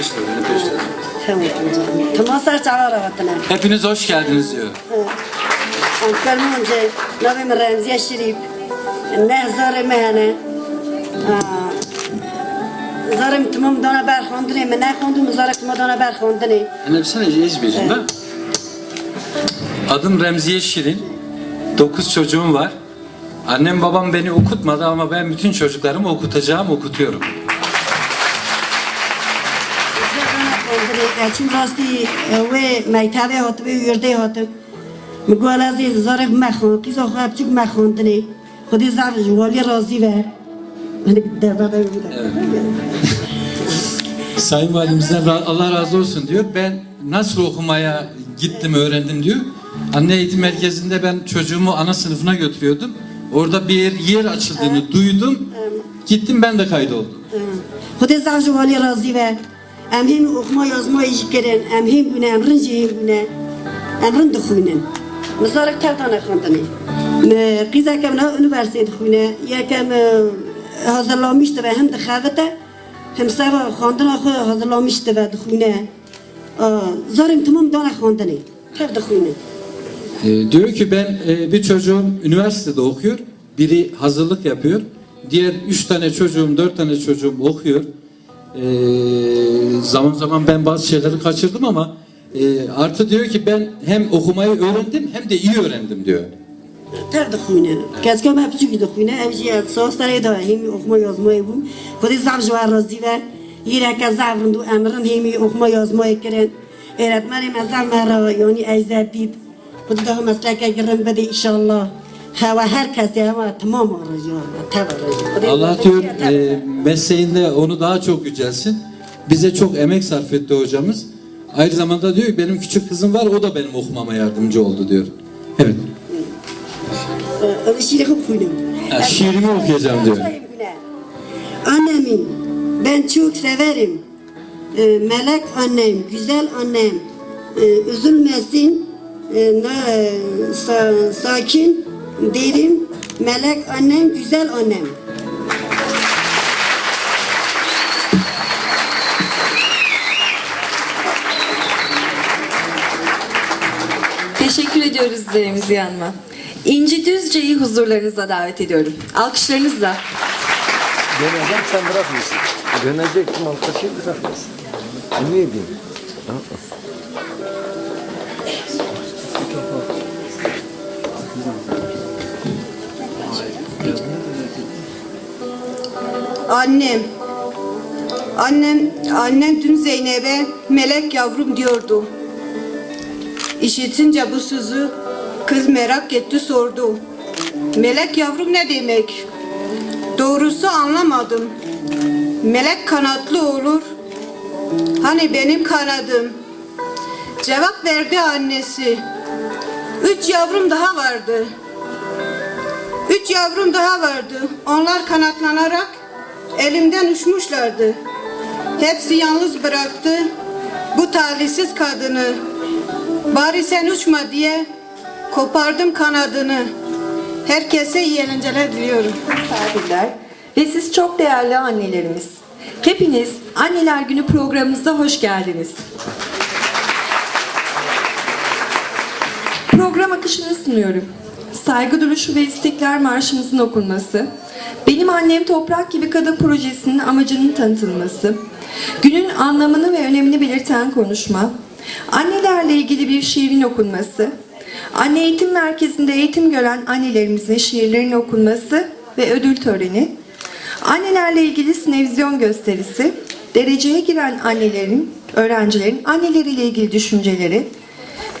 İşte bunu işte. Tamam canım. Temasar çağlar avatına. Hepiniz hoş geldiniz diyor. Ankara önce Navim Remziye Şerif. Ne zarı mehane. Zarım tamam dana berxandını. Men ne xandım zarı kuma dana berxandını. Anne sana ezbecim ben. Adım Remziye Şirin. Dokuz çocuğum var. Annem babam beni okutmadı ama ben bütün çocuklarımı okutacağım, okutuyorum. چون راستی و میتابه هات و یرده هات مگوال از این زارف مخون قیزا خواب چوک مخوندنی خودی زار جوالی رازی و من در بابا Sayın Valimizden ra- Allah razı olsun diyor. Ben nasıl okumaya gittim öğrendim diyor. Anne eğitim merkezinde ben çocuğumu ana sınıfına götürüyordum. Orada bir yer açıldığını duydum. Gittim ben de kaydoldum. خودی زار جوالی رازی Em him okuma yazmayı jikirin, em him güne, em rin jihim güne, em rin dixunin. Misarak tertane khandani. Qizakem ne üniversite dixune, yekem hazırlamıştı ve hem de dixavete, hem seva khandana hazırlamıştı ve dixune. Zarim tamam dana khandani. Tev dixune. E, diyor ki ben e, bir çocuğum üniversitede okuyor, biri hazırlık yapıyor, diğer üç tane çocuğum, dört tane çocuğum okuyor. Ee, zaman zaman ben bazı şeyleri kaçırdım ama e, artı diyor ki ben hem okumayı öğrendim hem de iyi öğrendim diyor. Tev dixune. Keske me piçük dixune. Ev jiya sos tare da hem okuma yazmayı bu. Kodi zav jwa razı ve yine ke zavrındu emrin hem okuma yazmayı kiren. Öğretmenim ezal mera yani ejzadid. Kodi daha mesleke girin bedi inşallah. Hava herkes ya ama tamam. Tev aracı. Allah diyor e, mesleğinde onu daha çok yücelsin. Bize çok emek sarf etti hocamız. Aynı zamanda diyor ki benim küçük kızım var o da benim okumama yardımcı oldu diyor. Evet. Şiiri okuyayım. Ha, şiirimi okuyacağım diyor. Annemin ben çok severim. Ee, melek annem, güzel annem. Ee, üzülmesin. Ee, sakin derim. Melek annem, güzel annem. Teşekkür ediyoruz Remziye Hanım'a. İnci Düzce'yi huzurlarınıza davet ediyorum. Alkışlarınızla. Döneceğim sen bırakmıyorsun. Dönecektim alkışı bırakmıyorsun. Ne diyeyim? Annem. Annem, annem dün Zeynep'e melek yavrum diyordu. İşitince bu sözü kız merak etti sordu. Melek yavrum ne demek? Doğrusu anlamadım. Melek kanatlı olur. Hani benim kanadım. Cevap verdi annesi. Üç yavrum daha vardı. Üç yavrum daha vardı. Onlar kanatlanarak elimden uçmuşlardı. Hepsi yalnız bıraktı bu talihsiz kadını. Bari sen uçma diye kopardım kanadını. Herkese iyi eğlenceler diliyorum. misafirler ve siz çok değerli annelerimiz. Hepiniz Anneler Günü programımıza hoş geldiniz. Program akışını sunuyorum. Saygı duruşu ve İstiklal Marşımızın okunması, Benim Annem Toprak Gibi Kadın Projesi'nin amacının tanıtılması, günün anlamını ve önemini belirten konuşma, annelerle ilgili bir şiirin okunması, Anne Eğitim Merkezi'nde eğitim gören annelerimizin şiirlerinin okunması ve ödül töreni, annelerle ilgili sinevizyon gösterisi, dereceye giren annelerin, öğrencilerin anneleriyle ilgili düşünceleri,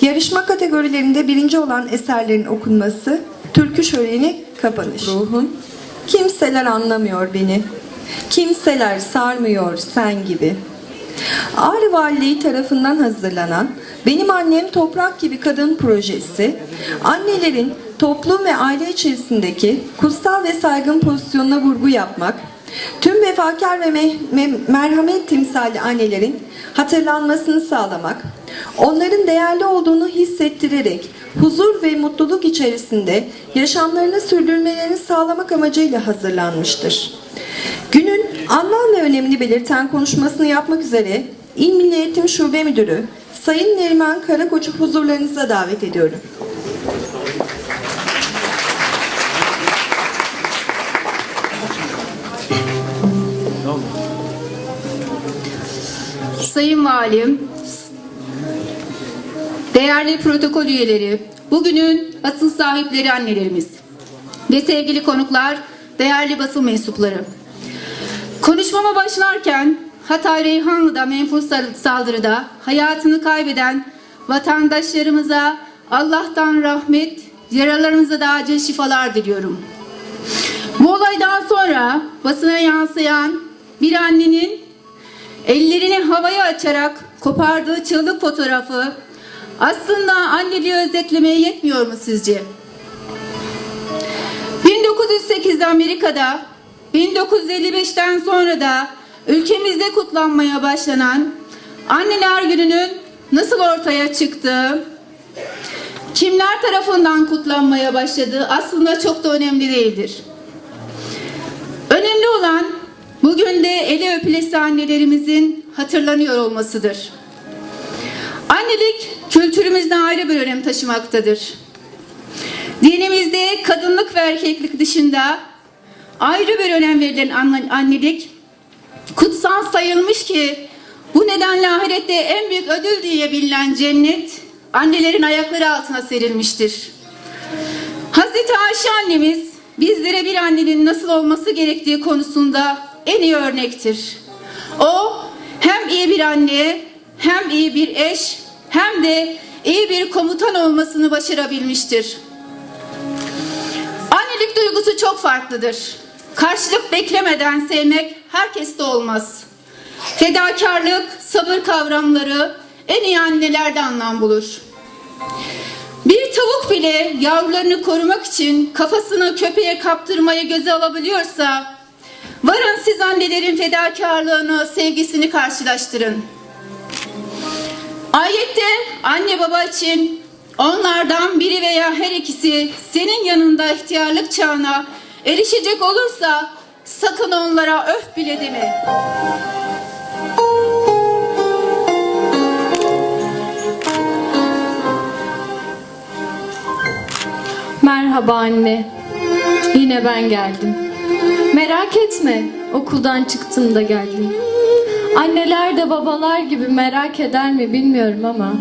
yarışma kategorilerinde birinci olan eserlerin okunması, türkü şöleni kapanış. Ruhun, kimseler anlamıyor beni, kimseler sarmıyor sen gibi. Ağrı Valiliği tarafından hazırlanan Benim Annem Toprak Gibi Kadın projesi, annelerin toplum ve aile içerisindeki kutsal ve saygın pozisyonuna vurgu yapmak, tüm vefakar ve me- me- merhamet timsali annelerin hatırlanmasını sağlamak, onların değerli olduğunu hissettirerek huzur ve mutluluk içerisinde yaşamlarını sürdürmelerini sağlamak amacıyla hazırlanmıştır. Günün Anlam ve önemini belirten konuşmasını yapmak üzere İl Milli Eğitim Şube Müdürü Sayın Neriman Karakoç'u huzurlarınıza davet ediyorum. Sayın Valim, değerli protokol üyeleri, bugünün basın sahipleri annelerimiz ve sevgili konuklar, değerli basın mensupları. Konuşmama başlarken Hatay Reyhanlı'da menfur saldırıda hayatını kaybeden vatandaşlarımıza Allah'tan rahmet, yaralarımıza da acil şifalar diliyorum. Bu olaydan sonra basına yansıyan bir annenin ellerini havaya açarak kopardığı çığlık fotoğrafı aslında anneliği özetlemeye yetmiyor mu sizce? 1908'de Amerika'da, 1955'ten sonra da ülkemizde kutlanmaya başlanan Anneler Günü'nün nasıl ortaya çıktığı, kimler tarafından kutlanmaya başladığı aslında çok da önemli değildir. Önemli olan bugün de eli öpülesi annelerimizin hatırlanıyor olmasıdır. Annelik kültürümüzde ayrı bir önem taşımaktadır. Dinimizde kadınlık ve erkeklik dışında ayrı bir önem verilen anne- annelik kutsal sayılmış ki bu nedenle ahirette en büyük ödül diye bilinen cennet annelerin ayakları altına serilmiştir. Hazreti Ayşe annemiz bizlere bir annenin nasıl olması gerektiği konusunda en iyi örnektir. O hem iyi bir anne, hem iyi bir eş, hem de iyi bir komutan olmasını başarabilmiştir. Annelik duygusu çok farklıdır. Karşılık beklemeden sevmek herkeste olmaz. Fedakarlık, sabır kavramları en iyi annelerde anlam bulur. Bir tavuk bile yavrularını korumak için kafasını köpeğe kaptırmayı göze alabiliyorsa, varın siz annelerin fedakarlığını, sevgisini karşılaştırın. Ayette anne baba için onlardan biri veya her ikisi senin yanında ihtiyarlık çağına erişecek olursa sakın onlara öf bile deme. Merhaba anne. Yine ben geldim. Merak etme, okuldan çıktım da geldim. Anneler de babalar gibi merak eder mi bilmiyorum ama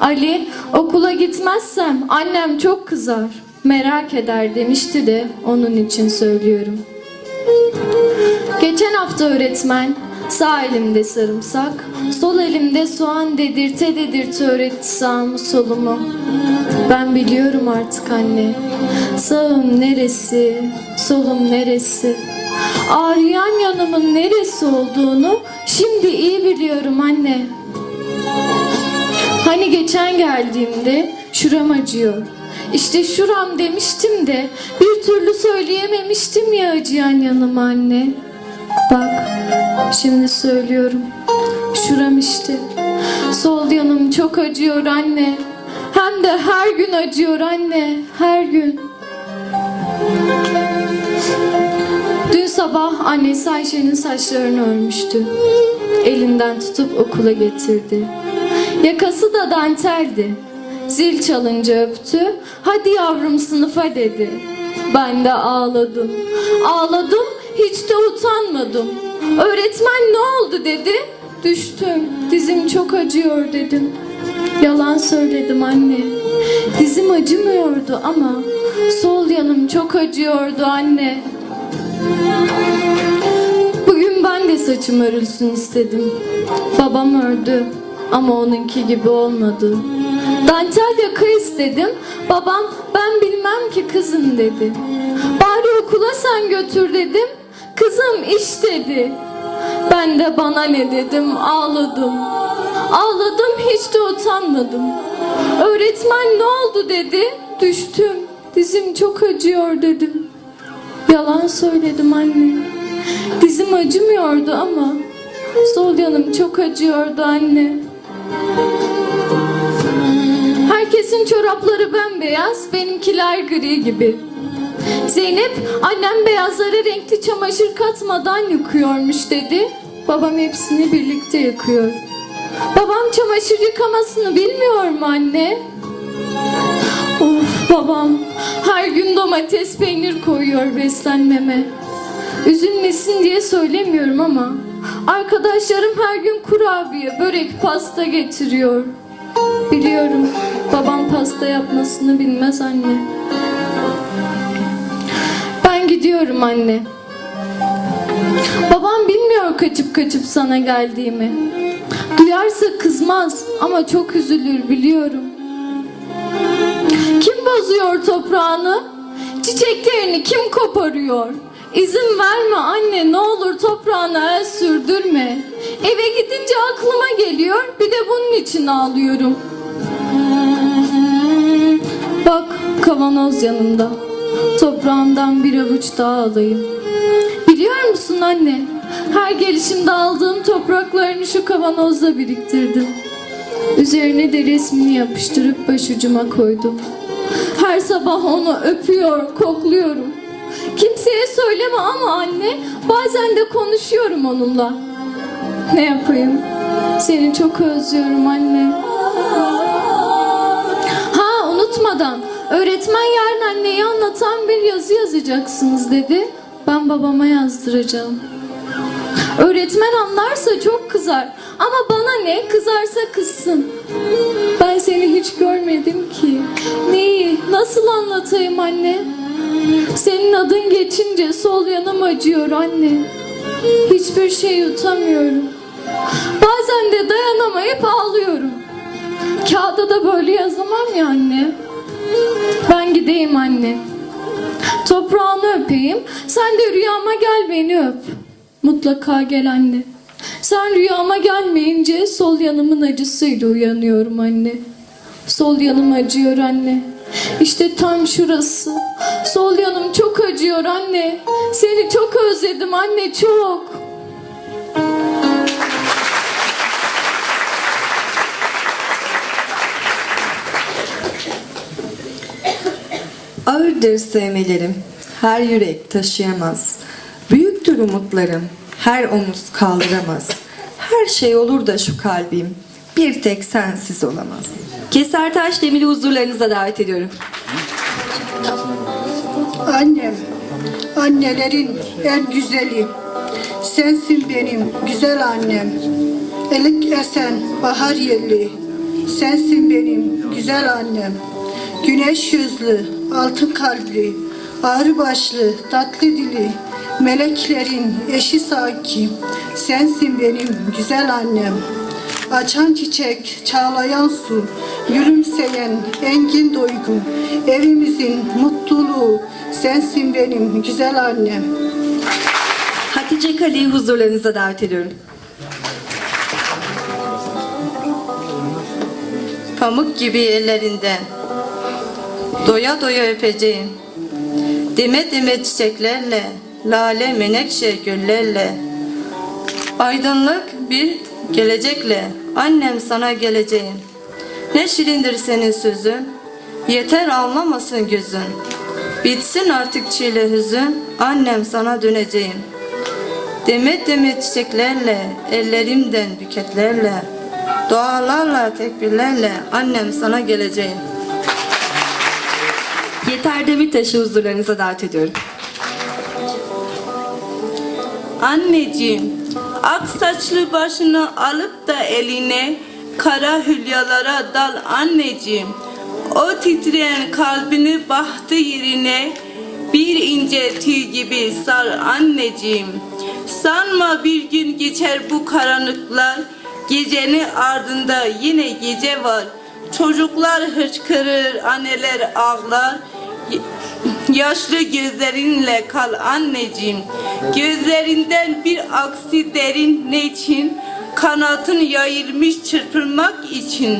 Ali okula gitmezsem annem çok kızar. Merak eder demişti de onun için söylüyorum. Geçen hafta öğretmen sağ elimde sarımsak, sol elimde soğan dedirte dedirte öğretti sağımı solumu. Ben biliyorum artık anne. Sağım neresi, solum neresi? Ağrıyan yanımın neresi olduğunu şimdi iyi biliyorum anne. Hani geçen geldiğimde şuram acıyor. İşte şuram demiştim de bir türlü söyleyememiştim ya acıyan yanıma anne. Bak şimdi söylüyorum. Şuram işte. Sol yanım çok acıyor anne. Hem de her gün acıyor anne. Her gün. Dün sabah annesi Ayşe'nin saçlarını örmüştü. Elinden tutup okula getirdi. Yakası da danteldi. Zil çalınca öptü. Hadi yavrum sınıfa dedi. Ben de ağladım. Ağladım hiç de utanmadım. Öğretmen ne oldu dedi. Düştüm. Dizim çok acıyor dedim. Yalan söyledim anne. Dizim acımıyordu ama sol yanım çok acıyordu anne. Bugün ben de saçım örülsün istedim. Babam ördü ama onunki gibi olmadı. Dantel yaka istedim. Babam ben bilmem ki kızım dedi. Bari okula sen götür dedim. Kızım iş dedi. Ben de bana ne dedim ağladım. Ağladım hiç de utanmadım. Öğretmen ne oldu dedi. Düştüm. Dizim çok acıyor dedim. Yalan söyledim anne. Dizim acımıyordu ama sol yanım çok acıyordu anne. Herkesin çorapları bembeyaz, benimkiler gri gibi. Zeynep annem beyazlara renkli çamaşır katmadan yıkıyormuş dedi. Babam hepsini birlikte yıkıyor. Babam çamaşır yıkamasını bilmiyor mu anne? Babam her gün domates peynir koyuyor beslenmeme. Üzülmesin diye söylemiyorum ama arkadaşlarım her gün kurabiye, börek, pasta getiriyor. Biliyorum babam pasta yapmasını bilmez anne. Ben gidiyorum anne. Babam bilmiyor kaçıp kaçıp sana geldiğimi. Duyarsa kızmaz ama çok üzülür biliyorum. Bozuyor toprağını? Çiçeklerini kim koparıyor? İzin verme anne ne olur toprağına el sürdürme. Eve gidince aklıma geliyor bir de bunun için ağlıyorum. Bak kavanoz yanımda. Toprağından bir avuç daha alayım. Biliyor musun anne? Her gelişimde aldığım topraklarını şu kavanozda biriktirdim. Üzerine de resmini yapıştırıp başucuma koydum. Sabah onu öpüyor, kokluyorum. Kimseye söyleme ama anne, bazen de konuşuyorum onunla. Ne yapayım? Seni çok özlüyorum anne. Ha unutmadan, öğretmen yarın anneyi anlatan bir yazı yazacaksınız dedi. Ben babama yazdıracağım. Öğretmen anlarsa çok kızar. Ama bana ne kızarsa kızsın. Nasıl anlatayım anne? Senin adın geçince sol yanım acıyor anne. Hiçbir şey yutamıyorum. Bazen de dayanamayıp ağlıyorum. Kağıda da böyle yazamam ya anne. Ben gideyim anne. Toprağını öpeyim. Sen de rüyama gel beni öp. Mutlaka gel anne. Sen rüyama gelmeyince sol yanımın acısıyla uyanıyorum anne. Sol yanım acıyor anne. İşte tam şurası. Sol yanım çok acıyor anne. Seni çok özledim anne çok. Ağırdır sevmelerim, her yürek taşıyamaz. Büyüktür umutlarım, her omuz kaldıramaz. Her şey olur da şu kalbim, bir tek sensiz olamaz. Kesertaş Demir'i huzurlarınıza davet ediyorum. Annem, annelerin en güzeli. Sensin benim güzel annem. Elik esen bahar yeli. Sensin benim güzel annem. Güneş yüzlü, altın kalpli, ağrı başlı, tatlı dili. Meleklerin eşi sanki. Sensin benim güzel annem. Açan çiçek, çağlayan su, gülümseyen engin duygu, evimizin mutluluğu, sensin benim güzel annem. Hatice Kale'yi huzurlarınıza davet ediyorum. Pamuk gibi ellerinden Doya doya öpeceğim Deme deme çiçeklerle Lale menekşe güllerle Aydınlık bir gelecekle Annem sana geleceğim Ne şirindir senin sözün Yeter anlamasın gözün Bitsin artık çile hüzün Annem sana döneceğim Demet demet çiçeklerle, ellerimden büketlerle, dualarla, tekbirlerle annem sana geleceğim. Yeter Demirtaş'ı huzurlarınıza davet ediyorum. Anneciğim, ak saçlı başını alıp da eline, kara hülyalara dal anneciğim. O titreyen kalbini bahtı yerine, bir ince tüy gibi sar anneciğim. Sanma bir gün geçer bu karanlıklar, gecenin ardında yine gece var. Çocuklar hıçkırır, anneler ağlar. Yaşlı gözlerinle kal anneciğim. Gözlerinden bir aksi derin ne için? Kanatın yayılmış çırpınmak için.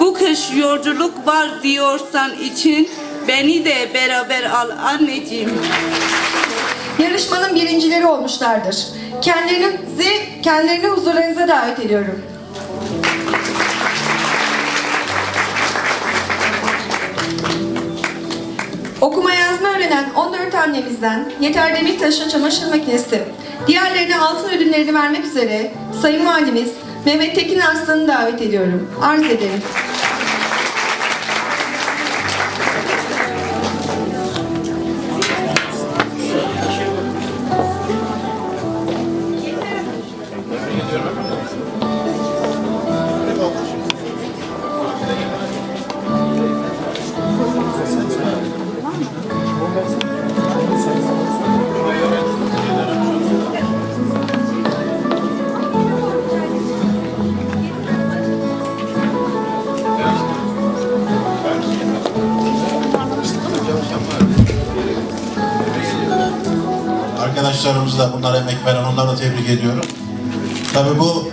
Bu kış yolculuk var diyorsan için beni de beraber al anneciğim. Yarışmanın birincileri olmuşlardır. Kendilerinizi, kendilerini huzurlarınıza davet ediyorum. Okuma yazma öğrenen 14 annemizden Yeter Demirtaş'a çamaşır makinesi, diğerlerine altın ödüllerini vermek üzere Sayın Valimiz Mehmet Tekin Arslan'ı davet ediyorum. Arz ederim. Da bunlara emek veren onları da tebrik ediyorum. Tabii bu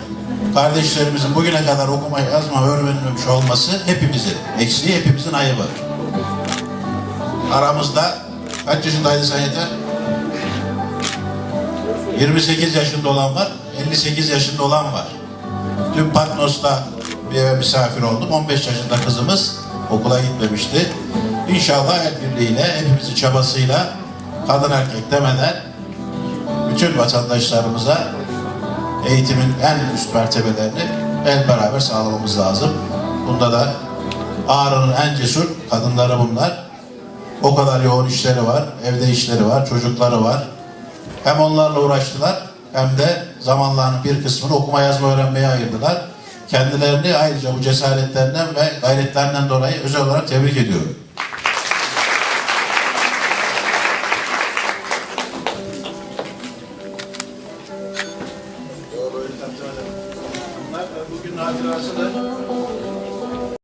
kardeşlerimizin bugüne kadar okuma yazma öğrenmemiş olması hepimizin eksiği, hepimizin ayıbı. Aramızda kaç yaşındaydı sen yeter? 28 yaşında olan var, 58 yaşında olan var. Dün Patmos'ta bir eve misafir oldum. 15 yaşında kızımız okula gitmemişti. İnşallah el birliğiyle, hepimizin çabasıyla kadın erkek demeden bütün vatandaşlarımıza eğitimin en üst mertebelerini el beraber sağlamamız lazım. Bunda da Ağrı'nın en cesur kadınları bunlar. O kadar yoğun işleri var, evde işleri var, çocukları var. Hem onlarla uğraştılar hem de zamanlarının bir kısmını okuma yazma öğrenmeye ayırdılar. Kendilerini ayrıca bu cesaretlerinden ve gayretlerinden dolayı özel olarak tebrik ediyorum.